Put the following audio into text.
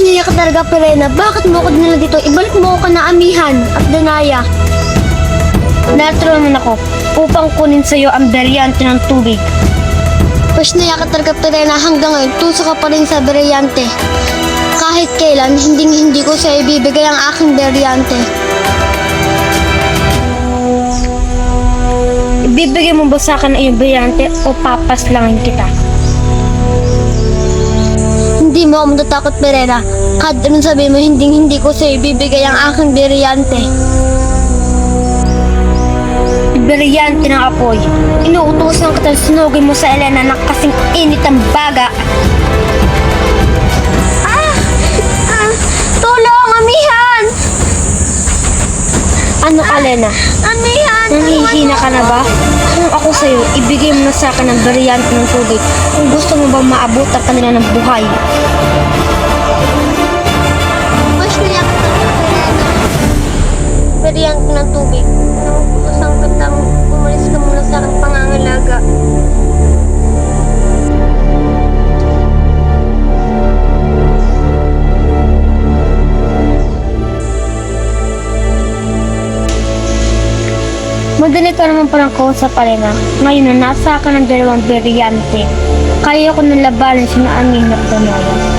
niya ka talaga, Perena. Bakit mo ako dinala dito? Ibalik mo ako na amihan at danaya. Narito naman ako upang kunin sa'yo ang beryante ng tubig. Pwes niya ka talaga, Perena. Hanggang ngayon, tuso ka pa rin sa beryante. Kahit kailan, hindi hindi ko sa'yo ibibigay ang aking beryante. Ibibigay mo ba sa akin ang iyong beryante o papaslangin kita? Hindi mo ako matatakot, Perena. Kahit anong sabihin mo, hindi hindi ko sa'yo ibibigay ang aking beryante. Beryante ng apoy. Inuutosan kita sunugin mo sa Elena na kasing init ang baga. Ah! ah tulong, amihan! Ano, Elena? Amihan! Nangihina ka na ba? Kung ako sa'yo, ibigay mo na sa akin ang beryante ng tubig kung gusto mo bang maabot ang kanila ng buhay. Niyak na Beryante ng tubig. Nauutosan kitang umalis ka muna sa Madali ka naman palang kausap pa rin. Ngayon na nasa ka ng dalawang beryante. Kaya ko nang labanan si at Danaya.